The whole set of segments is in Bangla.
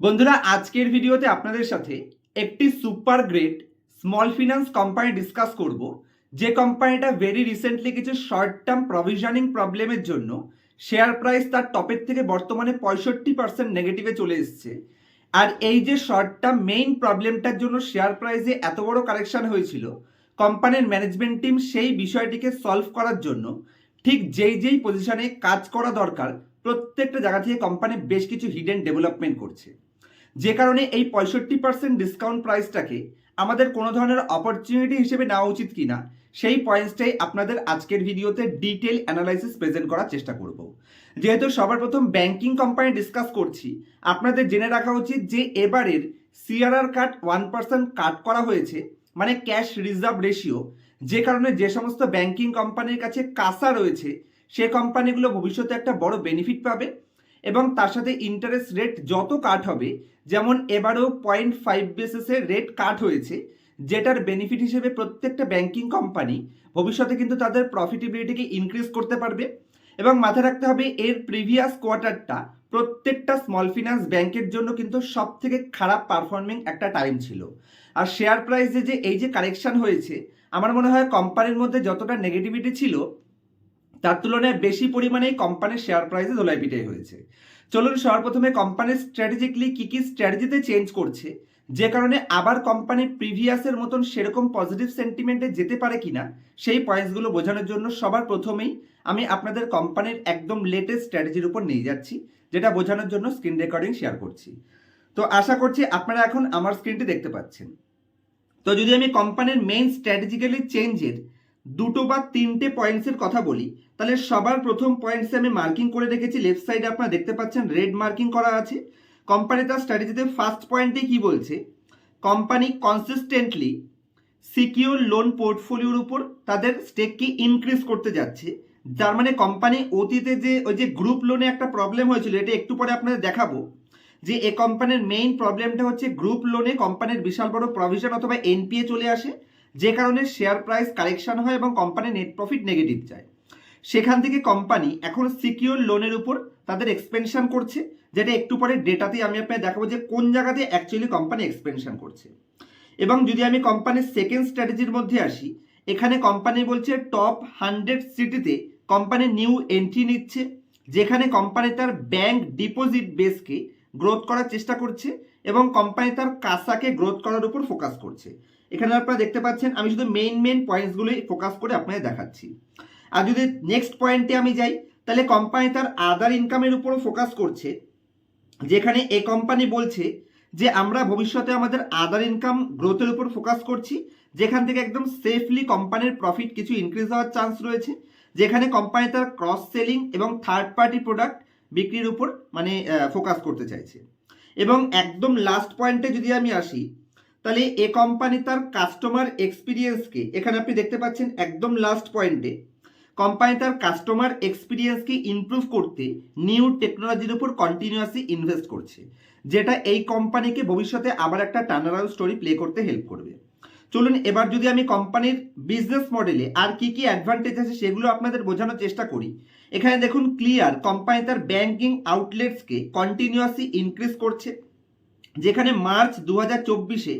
বন্ধুরা, আজকের ভিডিওতে আপনাদের সাথে একটি super great small finance company discuss করব। যে কোম্পানিটা ভেরি রিসেন্টলি কিছু শর্ট টার্ম প্রভিশনিং প্রবলেমের জন্য শেয়ার প্রাইস তার টপের থেকে বর্তমানে পঁয়ষট্টি পার্সেন্ট নেগেটিভে চলে এসছে। আর এই যে শর্ট টার্ম মেইন প্রবলেমটার জন্য শেয়ার প্রাইসে এত বড় কারেকশন হয়েছিল, কোম্পানির ম্যানেজমেন্ট টিম সেই বিষয়টিকে সলভ করার জন্য ঠিক যেই যেই পজিশনে কাজ করা দরকার, প্রত্যেকটা জায়গা থেকে কোম্পানি বেশ কিছু হিডেন ডেভেলপমেন্ট করছে। যে কারণে এই পঁয়ষট্টি পার্সেন্ট ডিসকাউন্ট প্রাইসটাকে আমাদের কোনো ধরনের অপরচুনিটি হিসেবে নেওয়া উচিত কিনা, সেই পয়েন্টসটাই আপনাদের আজকের ভিডিওতে ডিটেল অ্যানালাইসিস প্রেজেন্ট করার চেষ্টা করব। যেহেতু সবার প্রথম ব্যাংকিং কোম্পানি ডিসকাস করছি, আপনাদের জেনে রাখা উচিত যে এবারের CRR cut one percent cut করা হয়েছে মানে ক্যাশ রিজার্ভ রেশিও যে কারণে যে সমস্ত ব্যাংকিং কোম্পানির কাছে কাঁসা রয়েছে, সে কোম্পানিগুলো ভবিষ্যতে একটা বড় বেনিফিট পাবে। এবং তার সাথে ইন্টারেস্ট রেট যত কাট হবে, যেমন এবারও পয়েন্ট ফাইভ বেসিসের রেট কাট হয়েছে, যেটার বেনিফিট হিসেবে প্রত্যেকটা ব্যাংকিং কোম্পানি ভবিষ্যতে কিন্তু তাদের প্রফিটেবিলিটিকে ইনক্রিজ করতে পারবে এবং মাথায় রাখতে হবে এর প্রিভিয়াস কোয়ার্টারটা প্রত্যেকটা স্মল ফিনান্স ব্যাংকের জন্য কিন্তু সব থেকে খারাপ পারফর্মিং একটা টাইম ছিল। আর শেয়ার প্রাইসে যে, এই যে কারেকশন হয়েছে, আমার মনে হয় কোম্পানির মধ্যে যতটা নেগেটিভিটি ছিল তার তুলনায় বেশি পরিমাণেই কোম্পানির শেয়ার প্রাইসে ধোলাই পিটাই হয়েছে। চলুন সবার প্রথমে কোম্পানির স্ট্র্যাটেজিক্যালি কী কী স্ট্র্যাটেজিতে চেঞ্জ করছে, যে কারণে আবার কোম্পানি প্রিভিয়াসের মতন সেরকম পজিটিভ সেন্টিমেন্টে যেতে পারে কিনা, সেই পয়েন্টসগুলো বোঝানোর জন্য সবার প্রথমেই আমি আপনাদের কোম্পানির একদম লেটেস্ট স্ট্র্যাটেজির উপর নিয়ে যাচ্ছি, যেটা বোঝানোর জন্য স্ক্রিন রেকর্ডিং শেয়ার করছি। তো আশা করছি আপনারা এখন আমার স্ক্রিনটি দেখতে পাচ্ছেন। তো যদি আমি কোম্পানির মেইন স্ট্র্যাটেজিক্যালি চেঞ্জের দুটো বা তিনটে পয়েন্টসের কথা বলি তাহলে সবার প্রথম পয়েন্টসে আমি মার্কিং করে রেখেছি। লেফট সাইডে আপনারা দেখতে পাচ্ছেন রেড মার্কিং করা আছে। কোম্পানি তার স্ট্র্যাটেজিতে ফার্স্ট পয়েন্টে কি বলছে? কোম্পানি কনসিস্টেন্টলি সিকিউর লোন পোর্টফোলিওর উপর তাদের স্টেককে ইনক্রিজ করতে যাচ্ছে। যার মানে কোম্পানি অতীতে যে ওই যে গ্রুপ লোনে একটা প্রবলেম হয়েছিল, এটা একটু পরে আপনাদের দেখাবো। যে এ কোম্পানির মেইন প্রবলেমটা হচ্ছে গ্রুপ লোনে কোম্পানির বিশাল বড় প্রভিশন অথবা এনপিএ চলে আসে, যে কারণে শেয়ার প্রাইস কারেকশন হয় এবং কোম্পানি নেট প্রফিট নেগেটিভ যায় সেখান থেকে কোম্পানি এখন সিকিউর লোনের উপর তাদের এক্সপেনশন করছে, যেটা একটু পরে ডেটাতেই আমি আপনাকে দেখাবো যে কোন জায়গাতে অ্যাকচুয়ালি কোম্পানি এক্সপেনশন করছে। এবং যদি আমি কোম্পানির সেকেন্ড স্ট্র্যাটেজির মধ্যে আসি, এখানে কোম্পানি বলছে টপ হান্ড্রেড সিটিতে কোম্পানি নিউ এন্ট্রি নিচ্ছে, যেখানে কোম্পানি তার ব্যাংক ডিপোজিট বেসকে গ্রোথ করার চেষ্টা করছে এবং কোম্পানি তার কাসাকে গ্রোথ করার উপর ফোকাস করছে। এখানে আপনারা দেখতে পাচ্ছেন, আমি শুধু মেইন মেইন পয়েন্টসগুলোই ফোকাস করে আপনাদের দেখাচ্ছি। আর যদি নেক্সট পয়েন্টে আমি যাই, তাহলে কোম্পানি তার আদার ইনকামের উপরও ফোকাস করছে। যেখানে এ কোম্পানি বলছে যে, আমরা ভবিষ্যতে আমাদের আদার ইনকাম গ্রোথের উপর ফোকাস করছি। যেখান থেকে একদম সেফলি কোম্পানির প্রফিট কিছু ইনক্রিজ হওয়ার চান্স রয়েছে। যেখানে কোম্পানি তার ক্রস সেলিং এবং থার্ড পার্টি প্রোডাক্ট বিক্রির উপর মানে ফোকাস করতে চাইছে। এবং একদম লাস্ট পয়েন্টে যদি আমি আসি, তাহলে এ কোম্পানি তার কাস্টমার এক্সপিরিয়েন্সকে এখানে আপনি দেখতে পাচ্ছেন একদম লাস্ট পয়েন্টে কোম্পানি তার কাস্টমার এক্সপিরিয়েন্সকে ইমপ্রুভ করতে নিউ টেকনোলজির উপর কন্টিনিউয়াসলি ইনভেস্ট করছে, যেটা এই কোম্পানিকে ভবিষ্যতে আবার একটা টার্নারাউন্ড স্টোরি প্লে করতে হেল্প করবে। চলুন এবার যদি আমি কোম্পানির বিজনেস মডেলে আর কি কি অ্যাডভান্টেজ আছে সেগুলো আপনাদের বোঝানোর চেষ্টা করি। এখানে দেখুন ক্লিয়ার কোম্পানি তার ব্যাংকিং আউটলেটসকে কন্টিনিউয়াসলি ইনক্রিজ করছে, যেখানে মার্চ দু হাজার চব্বিশে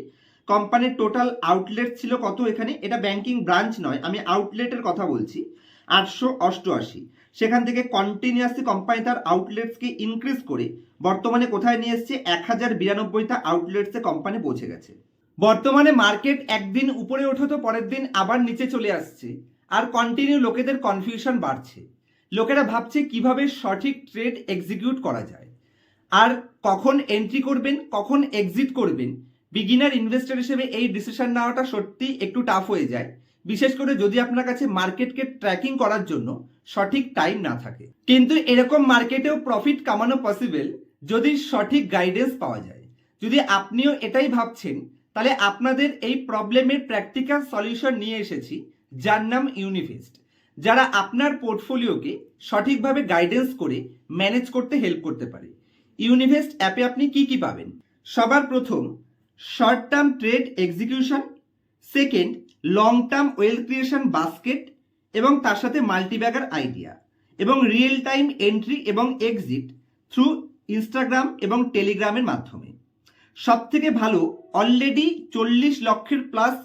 কোম্পানির টোটাল আউটলেট ছিল কত এখানে? এটা ব্যাংকিং ব্রাঞ্চ নয়, আমি আউটলেটের কথা বলছি। আটশো অষ্টআশি। সেখান থেকে কন্টিনিউয়াসলি কোম্পানি তার আউটলেটসকে ইনক্রিজ করে বর্তমানে কোথায় নিয়ে এসছে? এক হাজার বিরানব্বইটা আউটলেটসে কোম্পানি পৌঁছে গেছে। বর্তমানে মার্কেট একদিন উপরে ওঠে তো পরের দিন আবার নিচে চলে আসছে। আর কন্টিনিউ লোকেদের কনফিউশন বাড়ছে। লোকেরা ভাবছে কীভাবে সঠিক ট্রেড এক্সিকিউট করা যায়। আর কখন এন্ট্রি করবেন, কখন এক্সিট করবেন? বিগিনার ইনভেস্টর হিসেবে এই ডিসিশন নেওয়াটা সত্যি একটু টাফ হয়ে যায়। বিশেষ করে যদি আপনার কাছে মার্কেটকে ট্র্যাকিং করার জন্য সঠিক টাইম না থাকে। কিন্তু এরকম মার্কেটেও প্রফিট কামানো পসিবল যদি সঠিক গাইডেন্স পাওয়া যায়। যদি আপনিও এটাই ভাবছেন, তাহলে আপনাদের এই প্রবলেমের প্র্যাকটিক্যাল সলিউশন নিয়ে এসেছি, যার নাম ইউনিভেস্ট যারা আপনার পোর্টফোলিওকে সঠিকভাবে গাইডেন্স করে ম্যানেজ করতে হেল্প করতে পারে। ইউনিভেস্ট অ্যাপে আপনি কি কি পাবেন? সবার প্রথম short term trade execution second long term wealth creation basket এবং তার সাথে মাল্টিব্যাগার আইডিয়া এবং রিয়েল টাইম এন্ট্রি এবং এক্সিট থ্রু ইনস্টাগ্রাম এবং টেলিগ্রামের মাধ্যমে। সব থেকে ভালো অলরেডি চল্লিশ লক্ষের প্লাস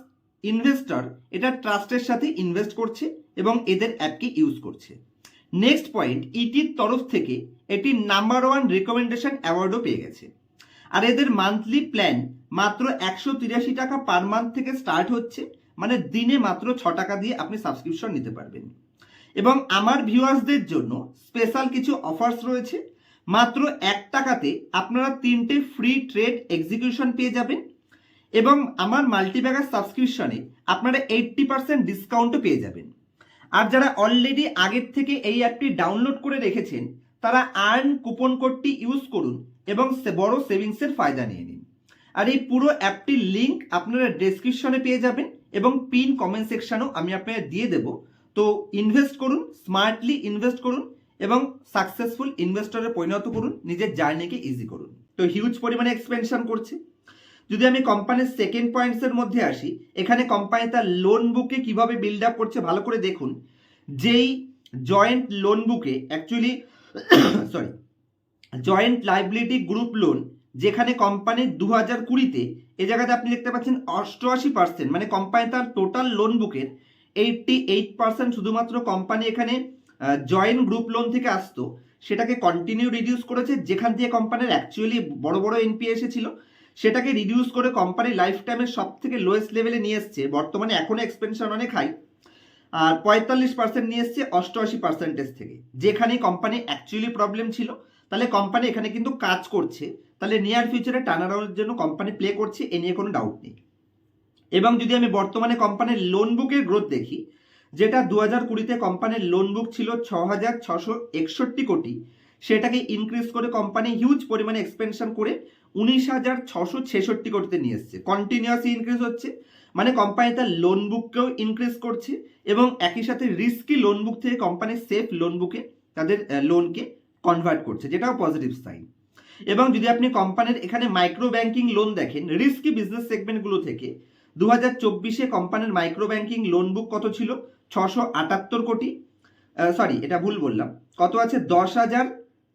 ইনভেস্টর এটা ট্রাস্টের সাথে ইনভেস্ট করছে এবং এদের অ্যাপকে ইউজ করছে। নেক্সট পয়েন্ট ইটির তরফ থেকে এটি নাম্বার ওয়ান রেকমেন্ডেশন অ্যাওয়ার্ডও পেয়ে গেছে। আর এদের মান্থলি প্ল্যান মাত্র একশো তিরাশি টাকা পার মান্থ থেকে স্টার্ট হচ্ছে। মানে দিনে মাত্র ছ টাকা দিয়ে আপনি সাবস্ক্রিপশন নিতে পারবেন। এবং আমার ভিউয়ার্সদের জন্য স্পেশাল কিছু অফার্স রয়েছে। মাত্র এক টাকাতে আপনারা তিনটে ফ্রি ট্রেড এক্সিকিউশন পেয়ে যাবেন। এবং আমার মাল্টিব্যাগার সাবস্ক্রিপশনে আপনারা এইট্টি পার্সেন্ট ডিসকাউন্টও পেয়ে যাবেন। আর যারা অলরেডি আগের থেকে এই অ্যাপটি ডাউনলোড করে রেখেছেন, তারা আর্ন কুপন কোডটি ইউজ করুন এবং সে বড় সেভিংসের ফায়দা নিয়ে নিন। আর এই পুরো অ্যাপটির লিঙ্ক আপনারা ডেসক্রিপশনে পেয়ে যাবেন। এবং পিন কমেন্ট সেকশনেও আমি আপনাদের দিয়ে দেব। তো ইনভেস্ট করুন স্মার্টলি ইনভেস্ট করুন এবং সাকসেসফুল ইনভেস্টরে পরিণত করুন, নিজের জার্নিকে ইজি করুন। তো হিউজ পরিমাণে এক্সপেনশন করছে। যদি আমি কোম্পানির সেকেন্ড পয়েন্টসের মধ্যে আসি, এখানে কোম্পানি তার লোন বুকে কীভাবে বিল্ড আপ করছে ভালো করে দেখুন। যেই জয়েন্ট লোন বুকে actually sorry joint liability group loan যেখানে কোম্পানির দু হাজার কুড়িতে এ জায়গাতে আপনি দেখতে পাচ্ছেন অষ্টআশি পার্সেন্ট মানে কোম্পানি তার টোটাল লোন বুকের এইটটি এইট পার্সেন্ট শুধুমাত্র কোম্পানি এখানে জয়েন্ট গ্রুপ লোন থেকে আসতো। সেটাকে কন্টিনিউ রিডিউস করেছে যেখান থেকে কোম্পানির অ্যাকচুয়ালি বড় বড় এনপি এসেছিল। সেটাকে রিডিউস করে কোম্পানি লাইফ টাইমের সব থেকে লোয়েস্ট লেভেলে নিয়ে এসছে। বর্তমানে এখনও এক্সপেনশন অনেক হাই আর পঁয়তাল্লিশ পার্সেন্ট নিয়ে এসছে অষ্টআশি পার্সেন্টেজ থেকে। যেখানে কোম্পানি অ্যাকচুয়ালি প্রবলেম ছিল, তাহলে কোম্পানি এখানে কিন্তু কাজ করছে। তাহলে নিয়ার ফিউচারে টার্নারাউন্ডের জন্য কোম্পানি প্লে করছে, এ নিয়ে কোনো ডাউট নেই। এবং যদি আমি বর্তমানে কোম্পানির লোন বুকের গ্রোথ দেখি, যেটা দু হাজার কুড়িতে কোম্পানির লোন বুক ছিল ছ হাজার ছশো একষট্টি কোটি, সেটাকে ইনক্রিজ করে কোম্পানি হিউজ পরিমাণে এক্সপেনশন করে উনিশ হাজার ছশো ছেষট্টি কোটিতে নিয়ে এসছে। কন্টিনিউয়াসলি ইনক্রিজ হচ্ছে মানে কোম্পানি তার লোন বুককেও ইনক্রিজ করছে, এবং একই সাথে রিস্কি লোন বুক থেকে কোম্পানি সেফ লোন বুকে তাদের লোনকে কনভার্ট করছে, যেটাও পজিটিভ সাইন এবং যদি আপনি কোম্পানির এখানে মাইক্রো ব্যাংকিং লোন দেখেন রিস্কি বিজনেস সেগমেন্টগুলো থেকে দু হাজার চব্বিশে কোম্পানির মাইক্রো ব্যাংকিং লোন বুক কত ছিল? ছশো আটাত্তর কোটি। সরি এটা ভুল বললাম। কত আছে? দশ হাজার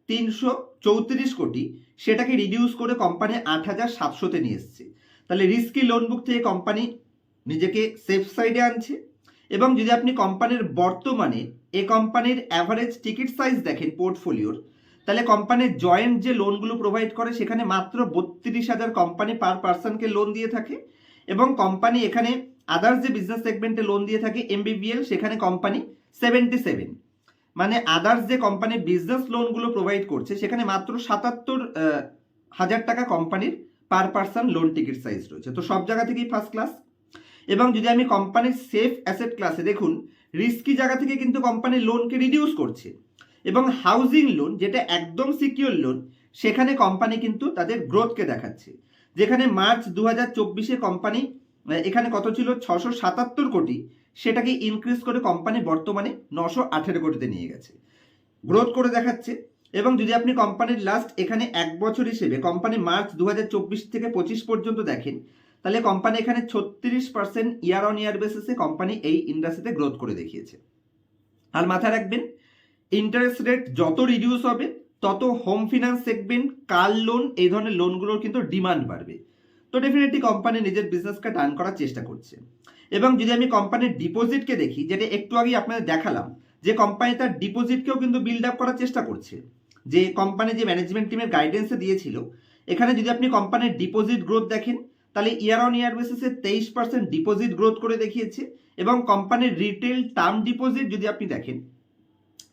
তিনশো চৌত্রিশ কোটি। সেটাকে রিডিউস করে কোম্পানি আট হাজার সাতশোতে নিয়ে এসছে। তাহলে রিস্কি লোন বুক থেকে কোম্পানি নিজেকে সেফ সাইডে আনছে। এবং যদি আপনি কোম্পানির বর্তমানে এ কোম্পানির অ্যাভারেজ টিকিট সাইজ দেখেন পোর্টফোলিওর তাহলে কোম্পানির জয়েন্ট যে লোনগুলো প্রোভাইড করে, সেখানে মাত্র বত্রিশ হাজার কোম্পানি পার পার্সনকে লোন দিয়ে থাকে এবং কোম্পানি এখানে আদার্স যে বিজনেস সেগমেন্টে লোন দিয়ে থাকে এমবিবিএল সেখানে কোম্পানি সেভেন্টি সেভেন মানে আদার্স যে কোম্পানি বিজনেস লোনগুলো প্রোভাইড করছে, সেখানে মাত্র সাতাত্তর হাজার টাকা কোম্পানির per person loan ticket size রয়েছে। তো সব জায়গা থেকেই ফার্স্ট ক্লাস এবং যদি আমি কোম্পানির সেফ অ্যাসেট ক্লাসে দেখুন রিস্কি জায়গা থেকে কিন্তু কোম্পানি লোনকে রিডিউস করছে। এবং হাউজিং লোন যেটা একদম সিকিউর লোন সেখানে কোম্পানি কিন্তু তাদের গ্রোথকে দেখাচ্ছে। যেখানে মার্চ দু হাজার চব্বিশে কোম্পানি এখানে কত ছিল? ছশো সাতাত্তর কোটি। সেটাকে ইনক্রিজ করে কোম্পানি বর্তমানে নশো আঠেরো কোটিতে নিয়ে গেছে। গ্রোথ করে দেখাচ্ছে। এবং যদি আপনি কোম্পানির লাস্ট এখানে এক বছর হিসেবে কোম্পানি মার্চ দু হাজার চব্বিশ থেকে পঁচিশ পর্যন্ত দেখেন, তাহলে কোম্পানি এখানে ছত্রিশ পার্সেন্ট ইয়ার অন ইয়ার বেসিসে কোম্পানি এই ইন্ডাস্ট্রিতে গ্রোথ করে দেখিয়েছে। আর মাথায় রাখবেন ইন্টারেস্ট রেট যত রিডিউস হবে, তত home finance segment car loan এই ধরনের লোনগুলোর কিন্তু ডিমান্ড বাড়বে। তো ডেফিনেটলি কোম্পানি নিজের বিজনেসকে টার্ন করার চেষ্টা করছে। এবং যদি আমি কোম্পানির ডিপোজিটকে দেখি, যেটা একটু আগেই আপনাদের দেখালাম, যে কোম্পানি তার ডিপোজিটকেও কিন্তু বিল্ড আপ করার চেষ্টা করছে। যে কোম্পানি যে ম্যানেজমেন্ট টিমের গাইডেন্সে দিয়েছিল, এখানে যদি আপনি কোম্পানির ডিপোজিট গ্রোথ দেখেন, তাহলে ইয়ার অন ইয়ার বেসিসে তেইশ পার্সেন্ট ডিপোজিট গ্রোথ করে দেখিয়েছে। এবং কোম্পানির রিটেল টার্ম ডিপোজিট যদি আপনি দেখেন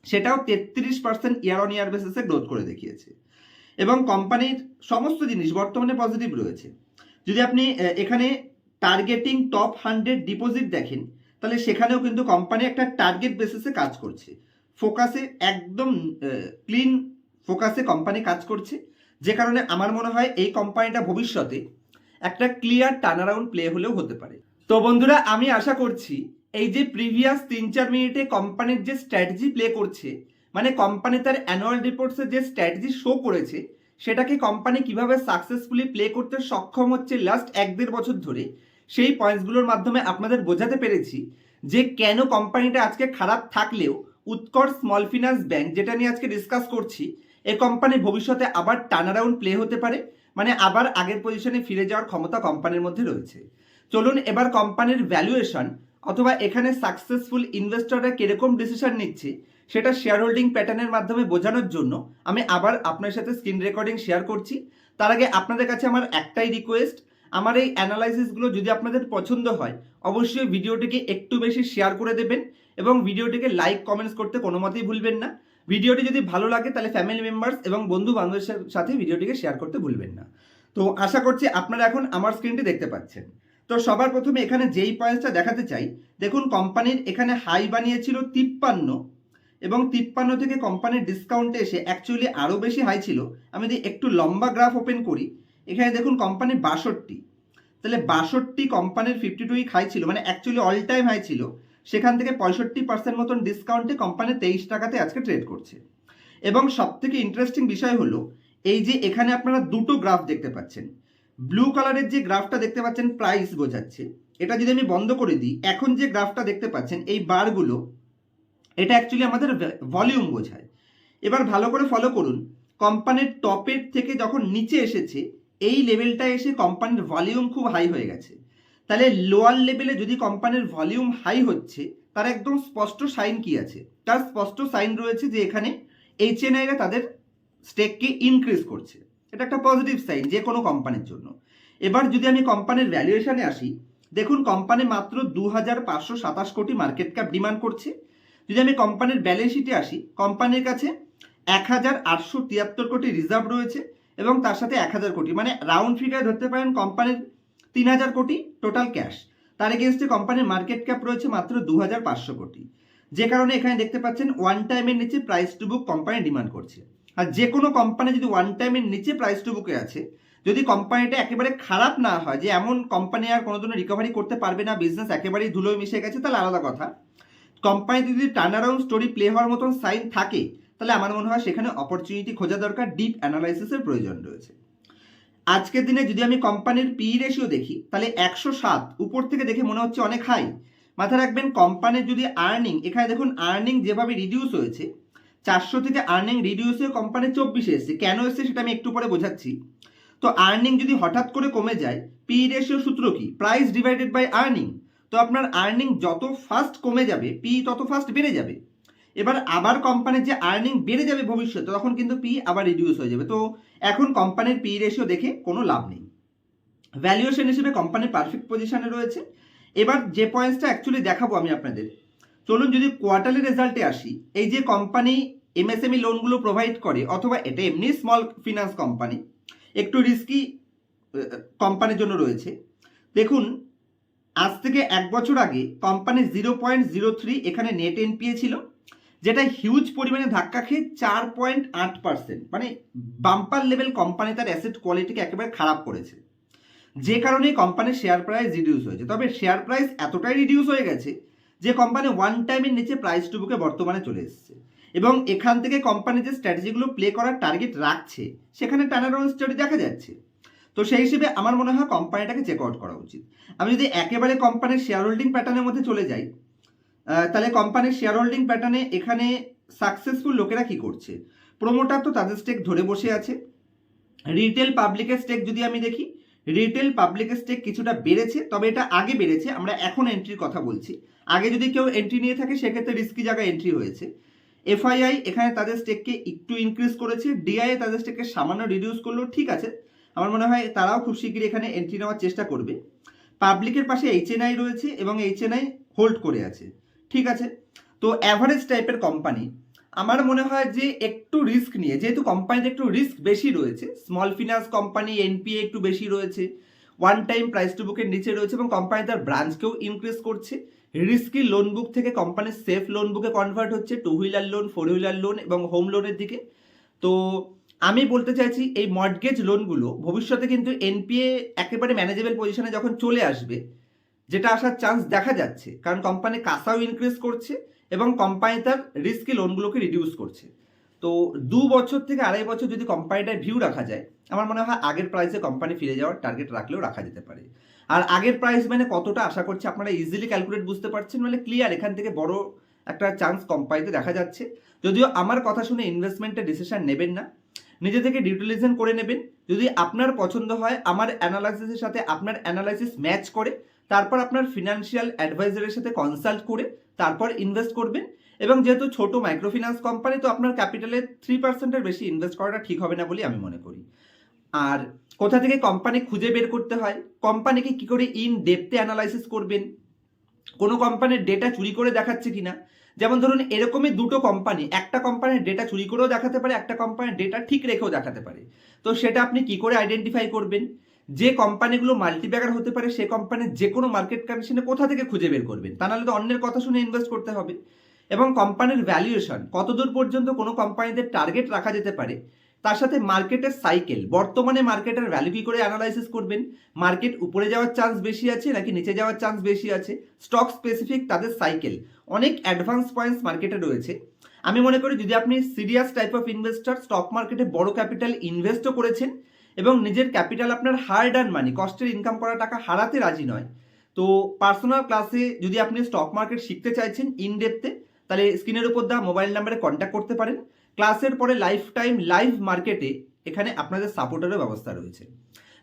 সেটাও তেত্রিশ পার্সেন্ট ইয়ার অন ইয়ার বেসিসে গ্রোথ করে দেখিয়েছে। এবং কোম্পানির সমস্ত জিনিস বর্তমানে পজিটিভ রয়েছে। যদি আপনি এখানে টার্গেটিং টপ হান্ড্রেড ডিপোজিট দেখেন, তাহলে সেখানেও কিন্তু কোম্পানি একটা টার্গেট বেসিসে কাজ করছে। ফোকাসে একদম ক্লিন ফোকাসে কোম্পানি কাজ করছে। যে কারণে আমার মনে হয় এই কোম্পানিটা ভবিষ্যতে একটা ক্লিয়ার টার্নারাউন্ড প্লে হলেও হতে পারে। তো বন্ধুরা, আমি আশা করছি এই যে প্রিভিয়াস তিন চার মিনিটে কোম্পানির যে স্ট্র্যাটেজি প্লে করছে মানে কোম্পানি তার অ্যানুয়াল রিপোর্টসে যে স্ট্র্যাটেজি শো করেছে, সেটাকে কোম্পানি কীভাবে সাকসেসফুলি প্লে করতে সক্ষম হচ্ছে লাস্ট এক দেড় বছর ধরে, সেই পয়েন্টসগুলোর মাধ্যমে আপনাদের বোঝাতে পেরেছি যে কেন কোম্পানিটা আজকে খারাপ থাকলেও উৎকর্ষ স্মল ফিনান্স ব্যাংক যেটা নিয়ে আজকে ডিসকাস করছি, এ কোম্পানি ভবিষ্যতে আবার টার্ন অ্যারাউন্ড প্লে হতে পারে মানে আবার আগের পজিশনে ফিরে যাওয়ার ক্ষমতা কোম্পানির মধ্যে রয়েছে। চলুন এবার কোম্পানির ভ্যালুয়েশন অথবা এখানে সাকসেসফুল ইনভেস্টররা কীরকম ডিসিশন নিচ্ছে, সেটা শেয়ার হোল্ডিং প্যাটার্নের মাধ্যমে বোঝানোর জন্য আমি আবার আপনার সাথে স্ক্রিন রেকর্ডিং শেয়ার করছি। তার আগে আপনাদের কাছে আমার একটাই রিকোয়েস্ট আমার এই অ্যানালাইসিসগুলো যদি আপনাদের পছন্দ হয়, অবশ্যই ভিডিওটিকে একটু বেশি শেয়ার করে দেবেন এবং ভিডিওটিকে লাইক কমেন্টস করতে কোনো মতেই ভুলবেন না। ভিডিওটি যদি ভালো লাগে, তাহলে ফ্যামিলি মেম্বার্স এবং বন্ধু বান্ধবের সাথে ভিডিওটিকে শেয়ার করতে ভুলবেন না। তো আশা করছি আপনারা এখন আমার স্ক্রিনটি দেখতে পাচ্ছেন। তো সবার প্রথমে এখানে যেই পয়েন্টসটা দেখাতে চাই, দেখুন কোম্পানির এখানে হাই বানিয়েছিল তিপ্পান্ন এবং তিপ্পান্ন থেকে কোম্পানির ডিসকাউন্টে এসে অ্যাকচুয়ালি আরও বেশি হাই ছিল। আমি যদি একটু লম্বা গ্রাফ ওপেন করি, এখানে দেখুন কোম্পানি বাষট্টি। তাহলে বাষট্টি কোম্পানির ফিফটি টু উইক হাই ছিল মানে অ্যাকচুয়ালি অল টাইম হাই ছিল। সেখান থেকে পঁয়ষট্টি পার্সেন্ট মতন ডিসকাউন্টে কোম্পানি তেইশ টাকাতে আজকে ট্রেড করছে। এবং সব থেকে ইন্টারেস্টিং বিষয় হলো, এই যে এখানে আপনারা দুটো গ্রাফ দেখতে পাচ্ছেন। ব্লু কালারের যে গ্রাফটা দেখতে পাচ্ছেন প্রাইস বোঝাচ্ছে। এটা যদি আমি বন্ধ করে দিই, এখন যে গ্রাফটা দেখতে পাচ্ছেন, এই বারগুলো এটা অ্যাকচুয়ালি আমাদের ভলিউম বোঝায়। এবার ভালো করে ফলো করুন। কোম্পানির টপের থেকে যখন নিচে এসেছে, এই লেভেলটা এসে কোম্পানির ভলিউম খুব হাই হয়ে গেছে। তাহলে লোয়ার লেভেলে যদি কোম্পানির ভলিউম হাই হচ্ছে, তার একদম স্পষ্ট সাইন কি আছে? তার স্পষ্ট সাইন রয়েছে যে এখানে এইচএনআইরা তাদের স্টেককে ইনক্রিজ করছে। এটা একটা পজিটিভ সাইন যে কোনো কোম্পানির জন্য। এবার যদি আমি কোম্পানির ভ্যালুয়েশনে আসি, দেখুন কোম্পানি মাত্র দু হাজার পাঁচশো সাতাশ কোটি মার্কেট ক্যাপ ডিমান্ড করছে। যদি আমি কোম্পানির ব্যালেন্স শিটে আসি কোম্পানির কাছে এক হাজার আটশো তিয়াত্তর কোটি রিজার্ভ রয়েছে এবং তার সাথে এক হাজার কোটি মানে রাউন্ড ফিগার ধরতে পারেন কোম্পানির তিন হাজার কোটি টোটাল ক্যাশ তার এগেনস্টে কোম্পানির মার্কেট ক্যাপ রয়েছে মাত্র দু হাজার পাঁচশো কোটি। যে কারণে এখানে দেখতে পাচ্ছেন ওয়ান টাইমের নিচে price to book company demand করছে। আর যে কোনো কোম্পানি যদি ওয়ান টাইমের নিচে প্রাইস টু বুকে আছে, যদি কোম্পানিটা একেবারে খারাপ না হয়, যে এমন কোম্পানি আর কোনো দিনও রিকভারি করতে পারবে না বিজনেস একেবারেই ধুলোয় মিশে গেছে, তাহলে আলাদা কথা। কোম্পানিতে যদি টার্ন অ্যারাউন্ড স্টোরি প্লে হওয়ার মতন সাইন থাকে, তাহলে আমার মনে হয় সেখানে অপরচুনিটি খোঁজা দরকার ডিপ অ্যানালাইসিসের প্রয়োজন রয়েছে। আজকের দিনে যদি আমি কোম্পানির পি রেশিও দেখি, তাহলে একশো সাত, উপর থেকে দেখে মনে হচ্ছে অনেক হাই মাথায় রাখবেন কোম্পানির যদি আর্নিং এখানে দেখুন আর্নিং যেভাবে রিডিউস হয়েছে চারশো থেকে আর্নিং রিডিউস হয়ে কোম্পানি চব্বিশে এসছে। কেন এসছে সেটা আমি একটু পরে বোঝাচ্ছি। তো আর্নিং যদি হঠাৎ করে কমে যায় পি রেশিও সূত্র কি? প্রাইস ডিভাইডেড বাই আর্নিং তো আপনার আর্নিং যত ফাস্ট কমে যাবে পি তত ফাস্ট বেড়ে যাবে। এবার আবার কোম্পানির যে আর্নিং বেড়ে যাবে ভবিষ্যতে, তখন কিন্তু পি আবার রিডিউস হয়ে যাবে। তো এখন কোম্পানির পি রেশিও দেখে কোনো লাভ নেই। ভ্যালুয়েশন হিসেবে কোম্পানি পারফেক্ট পজিশনে রয়েছে। এবার যে পয়েন্টসটা অ্যাকচুয়ালি দেখাবো আমি আপনাদের। চলুন যদি কোয়ার্টারলি রেজাল্টে আসি, এই যে কোম্পানি এমএসএমই লোনগুলো প্রোভাইড করে, অথবা এটা এমনি স্মল ফিনান্স কোম্পানি একটু রিস্কি কোম্পানির জন্য রয়েছে। দেখুন, আজ থেকে এক বছর আগে company zero point zero three এখানে নেট এনপিএ ছিল, যেটা হিউজ পরিমাণে ধাক্কা খেয়ে চার পয়েন্ট আট পার্সেন্ট মানে বাম্পার লেভেল কোম্পানি তার অ্যাসেট কোয়ালিটিকে একেবারে খারাপ করেছে। যে কারণে কোম্পানির শেয়ার প্রাইস রিডিউস হয়েছে। তবে শেয়ার প্রাইস এতটাই রিডিউস হয়ে গেছে যে কোম্পানি ওয়ান টাইমের নিচে প্রাইস টু বুকে বর্তমানে চলে এসেছে এবং এখান থেকে কোম্পানি যে স্ট্র্যাটেজিগুলো প্লে করার টার্গেট রাখছে, সেখানে টানার স্টাডি দেখা যাচ্ছে। তো সেই হিসেবে আমার মনে হয় কোম্পানিটাকে চেক আউট করা উচিত। আমি যদি একেবারে কোম্পানির শেয়ার হোল্ডিং প্যাটার্নের মধ্যে চলে যাই তাহলে কোম্পানির শেয়ার হোল্ডিং প্যাটার্নে এখানে সাকসেসফুল লোকেরা কি করছে? প্রোমোটার তো তাদের স্টেক ধরে বসে আছে। রিটেল পাবলিকের স্টেক যদি আমি দেখি রিটেল পাবলিকের স্টেক কিছুটা বেড়েছে, তবে এটা আগে বেড়েছে, আমরা এখন এন্ট্রির কথা বলছি। আগে যদি কেউ এন্ট্রি নিয়ে থাকে, সেক্ষেত্রে রিস্কি জায়গায় এন্ট্রি হয়েছে। এফআইআই এখানে তাদের স্টেককে একটু ইনক্রিজ করেছে ডিআইএ তাদের স্টেককে সামান্য রিডিউস করল, ঠিক আছে। আমার মনে হয় তারাও খুব শীঘ্রই এখানে এন্ট্রি নেওয়ার চেষ্টা করবে। পাবলিকের পাশে এইচএনআই রয়েছে এবং এইচএনআই হোল্ড করে আছে, ঠিক আছে। তো অ্যাভারেজ টাইপের কোম্পানি আমার মনে হয় যে একটু রিস্ক নিয়ে, যেহেতু কোম্পানিতে একটু রিস্ক বেশি রয়েছে স্মল ফিনান্স কোম্পানি এনপিএ একটু বেশি রয়েছে ওয়ান টাইম প্রাইস টু বুকের নিচে রয়েছে এবং কোম্পানি তার ব্রাঞ্চকেও ইনক্রিজ করছে। রিস্কি লোন বুক থেকে কোম্পানির সেফ লোন বুকে কনভার্ট হচ্ছে two wheeler loan four wheeler loan এবং হোম লোনের দিকে। তো আমি বলতে চাইছি, এই মর্টগেজ লোনগুলো ভবিষ্যতে কিন্তু এনপিএ একেবারে ম্যানেজেবল পজিশনে যখন চলে আসবে, যেটা আসার চান্স দেখা যাচ্ছে। কারণ কোম্পানি কাসাও ইনক্রিজ করছে এবং কোম্পানি তার রিস্কি লোনগুলোকে রিডিউস করছে। তো দু বছর থেকে আড়াই বছর যদি কোম্পানিটার ভিউ রাখা যায়, আমার মনে হয় আগের প্রাইসে কোম্পানি ফিরে যাওয়ার টার্গেট রাখলেও রাখা যেতে পারে। আর আগের প্রাইস মানে কতটা আশা করছি আপনারা ইজিলি ক্যালকুলেট বুঝতে পারছেন মানে ক্লিয়ার এখান থেকে বড় একটা চান্স কোম্পানিতে দেখা যাচ্ছে। যদিও আমার কথা শুনে ইনভেস্টমেন্টের ডিসিশন নেবেন না, নিজে থেকে ডিউটিলিজেন করে নেবেন। যদি আপনার পছন্দ হয়, আমার অ্যানালাইসিসের সাথে আপনার অ্যানালাইসিস ম্যাচ করে, তারপর আপনার ফিনান্সিয়াল অ্যাডভাইজারের সাথে কনসাল্ট করে তারপর ইনভেস্ট করবেন। এবং যেহেতু ছোট মাইক্রোফিন্যান্স কোম্পানি তো আপনার ক্যাপিটালে থ্রি পার্সেন্টের বেশি ইনভেস্ট করাটা ঠিক হবে না বলে আমি মনে করি। আর কোথা থেকে কোম্পানি খুঁজে বের করতে হয়? কোম্পানিকে কি করে ইন ডেপথে অ্যানালাইসিস করবেন? কোনো কোম্পানির ডেটা চুরি করে দেখাচ্ছে কিনা? যেমন ধরুন, এরকমই দুটো কোম্পানি একটা কোম্পানির ডেটা চুরি করেও দেখাতে পারে, একটা কোম্পানির ডেটা ঠিক রেখেও দেখাতে পারে। তো সেটা আপনি কি করে আইডেন্টিফাই করবেন? যে কোম্পানিগুলো মাল্টিব্যাগার হতে পারে, সে কোম্পানির যে কোনো মার্কেট কন্ডিশনে কোথা থেকে খুঁজে বের করবেন? তা নাহলে তো অন্যের কথা শুনে ইনভেস্ট করতে হবে। এবং কোম্পানির ভ্যালুয়েশন কতদূর পর্যন্ত কোনো কোম্পানিদের টার্গেট রাখা যেতে পারে, তার সাথে মার্কেটের সাইকেল বর্তমানে মার্কেটের ভ্যালু কি করে অ্যানালাইসিস করবেন? মার্কেট উপরে যাওয়ার চান্স বেশি আছে নাকি নিচে যাওয়ার চান্স বেশি আছে? স্টক স্পেসিফিক তাদের সাইকেল অনেক অ্যাডভান্স পয়েন্টস মার্কেটে রয়েছে। আমি মনে করি যদি আপনি serious type of investor stock মার্কেটে বড় ক্যাপিটাল ইনভেস্টও করেছেন এবং নিজের ক্যাপিটাল আপনার হার্ড অ্যান্ড মানি কষ্টের ইনকাম করা টাকা হারাতে রাজি নয়। তো পার্সোনাল ক্লাসে যদি আপনি স্টক মার্কেট শিখতে চাইছেন ইন ডেপথে তাহলে স্ক্রিনের উপর দেওয়া মোবাইল নাম্বারে কন্ট্যাক্ট করতে পারেন। ক্লাসের পরে লাইফ টাইম লাইভ মার্কেটে এখানে আপনাদের সাপোর্টেরও ব্যবস্থা রয়েছে।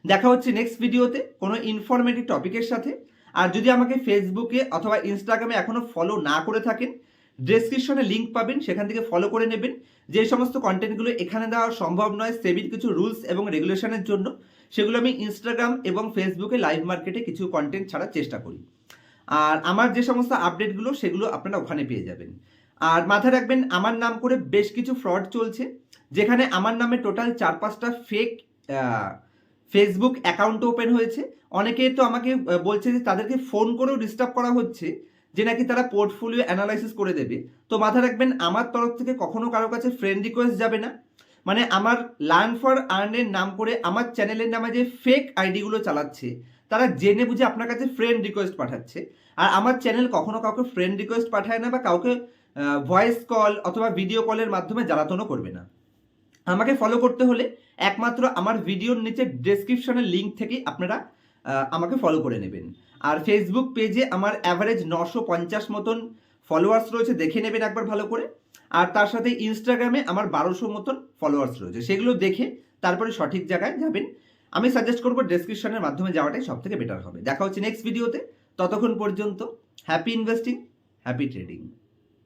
দেখা হচ্ছে নেক্সট ভিডিওতে কোনো ইনফরমেটিভ টপিকের সাথে। আর যদি আমাকে ফেসবুকে অথবা ইনস্টাগ্রামে এখনও ফলো না করে থাকেন ডেসক্রিপশনে লিঙ্ক পাবেন, সেখান থেকে ফলো করে নেবেন। যে সমস্ত কন্টেন্টগুলো এখানে দেওয়া সম্ভব নয়, সেবির কিছু রুলস এবং রেগুলেশনের জন্য, সেগুলো আমি ইনস্টাগ্রাম এবং ফেসবুকে লাইভ মার্কেটে কিছু কন্টেন্ট ছাড়ার চেষ্টা করি। আর আমার যে সমস্ত আপডেটগুলো সেগুলো আপনারা ওখানে পেয়ে যাবেন। আর মাথায় রাখবেন, আমার নাম করে বেশ কিছু ফ্রড চলছে, যেখানে আমার নামে টোটাল চার পাঁচটা ফেক ফেসবুক অ্যাকাউন্ট ওপেন হয়েছে। অনেকে তো আমাকে বলছে যে তাদেরকে ফোন করেও ডিস্টার্ব করা হচ্ছে। যে নাকি তারা পোর্টফোলিও অ্যানালাইসিস করে দেবে। তো মাথায় রাখবেন, আমার তরফ থেকে কখনো কারও কাছে ফ্রেন্ড রিকোয়েস্ট যাবে না। মানে আমার লার্ন ফর আর্নের নাম করে আমার চ্যানেলের নামে যে ফেক আইডিগুলো চালাচ্ছে, তারা জেনে বুঝে আপনার কাছে ফ্রেন্ড রিকোয়েস্ট পাঠাচ্ছে। আর আমার চ্যানেল কখনো কাউকে ফ্রেন্ড রিকোয়েস্ট পাঠায় না বা কাউকে ভয়েস কল অথবা ভিডিও কলের মাধ্যমে জ্বালাতনও করবে না। আমাকে ফলো করতে হলে একমাত্র আমার ভিডিওর নিচে ডেসক্রিপশনের লিঙ্ক থেকেই আপনারা আমাকে ফলো করে নেবেন। আর ফেসবুক পেজে আমার অ্যাভারেজ নশো পঞ্চাশ মতন ফলোয়ার্স রয়েছে, দেখে নেবেন একবার ভালো করে। আর তার সাথে ইনস্টাগ্রামে আমার বারোশো মতন ফলোয়ার্স রয়েছে। সেগুলো দেখে তারপরে সঠিক জায়গায় যাবেন। আমি সাজেস্ট করব ডেসক্রিপশনের মাধ্যমে যাওয়াটাই সব থেকে বেটার হবে। দেখা হচ্ছে নেক্সট ভিডিওতে ততক্ষণ পর্যন্ত হ্যাপি ইনভেস্টিং হ্যাপি ট্রেডিং